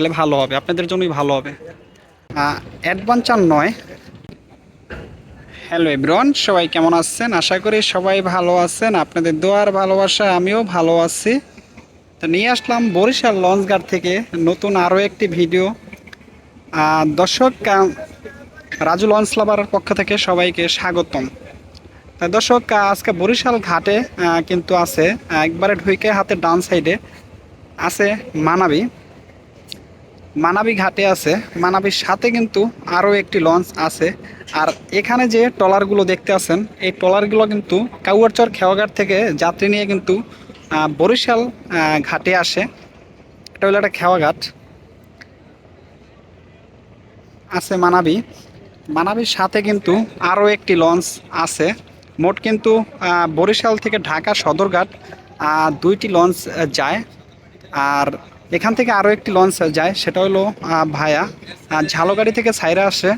তাহলে ভালো হবে, আপনাদের জন্যই ভালো হবে। অ্যাডভেঞ্চার নয়। হ্যালো এব্রন সবাই কেমন আছেন? আশা করি সবাই ভালো আছেন। আপনাদের দোয়ার ভালোবাসা আমিও ভালো আছি। তো নিয়ে আসলাম বরিশাল লঞ্চঘাট থেকে নতুন আরও একটি ভিডিও। দর্শক রাজু লঞ্চ লাভার পক্ষ থেকে সবাইকে স্বাগতম। তা দর্শক আজকে বরিশাল ঘাটে কিন্তু আছে একবারে ঢুইকে হাতে ডান সাইডে আছে মানাবি। মানাবি ঘাটে আছে। মানাবির সাথে কিন্তু আরও একটি লঞ্চ আছে। আর এখানে যে ট্রলারগুলো দেখতে আছেন, এই ট্রলারগুলো কিন্তু কাউয়ারচর খেওয়াঘাট থেকে যাত্রী নিয়ে কিন্তু বরিশাল ঘাটে আসে। এটা হলো একটা খেওয়াঘাট। আছে মানাবি। মানাবির সাথে কিন্তু আরও একটি লঞ্চ আছে। মোট কিন্তু বরিশাল থেকে ঢাকা সদরঘাট দুইটি লঞ্চ যায়। আর এখান থেকে আরও একটি লঞ্চ যায়, সেটা হলো ভায়া। ঝালগাড়ি থেকে সাইরা আসে।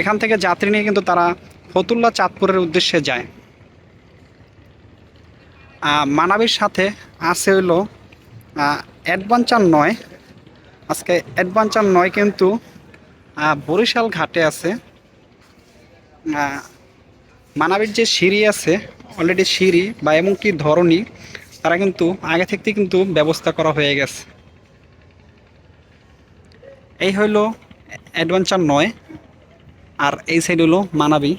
এখান থেকে যাত্রী নিয়ে কিন্তু তারা ফতুল্লা চাঁদপুরের উদ্দেশ্যে যায়। মানাবির সাথে আছে হইল অ্যাডভেঞ্চার নয়। আজকে অ্যাডভেঞ্চার নয় কিন্তু বরিশাল ঘাটে আছে। মানাবির যে সিঁড়ি আছে অলরেডি সিঁড়ি বা এমনকি ধরনী তারা কিন্তু আগে থেকে কিন্তু ব্যবস্থা করা হয়ে গেছে। এই হইল অ্যাডভেঞ্চার নয়, আর এই সাইড হলো মানাবি।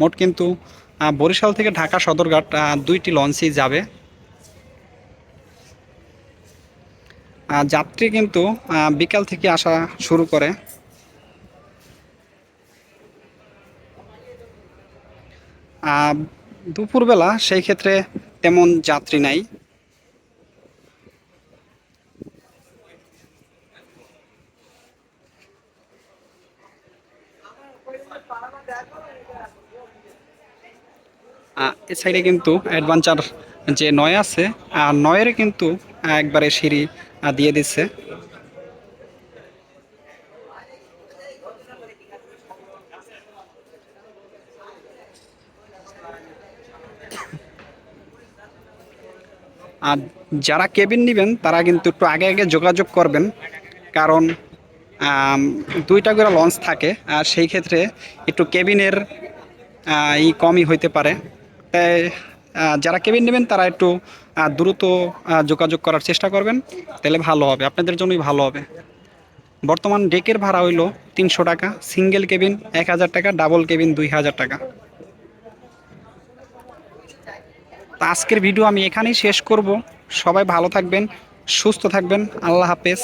মোট কিন্তু বরিশাল থেকে ঢাকা সদরঘাট দুইটি লঞ্চই যাবে। যাত্রী কিন্তু বিকাল থেকে আসা শুরু করে। দুপুরবেলা সেই ক্ষেত্রে তেমন যাত্রী নাই। এ সাইডে কিন্তু অ্যাডভেঞ্চার যে নয় আছে, আর নয়ের কিন্তু একবারে সিঁড়ি দিয়ে দিচ্ছে আর যারা কেবিন নেবেন, তারা কিন্তু একটু আগে আগে যোগাযোগ করবেন, কারণ দুইটা করে লঞ্চ থাকে, আর সেই ক্ষেত্রে একটু কেবিনের ই কমই হইতে পারে। যারা কেবিন নেবেন, তারা একটু দ্রুত যোগাযোগ করার চেষ্টা করবেন, তাহলে ভালো হবে, আপনাদের জন্যই ভালো হবে। বর্তমান ডেকের ভাড়া হইল তিনশো টাকা সিঙ্গেল কেবিন এক হাজার টাকা ডাবল কেবিন দুই হাজার টাকা। তা আজকের ভিডিও আমি এখানেই শেষ করব। সবাই ভালো থাকবেন, সুস্থ থাকবেন, আল্লাহ হাফেজ।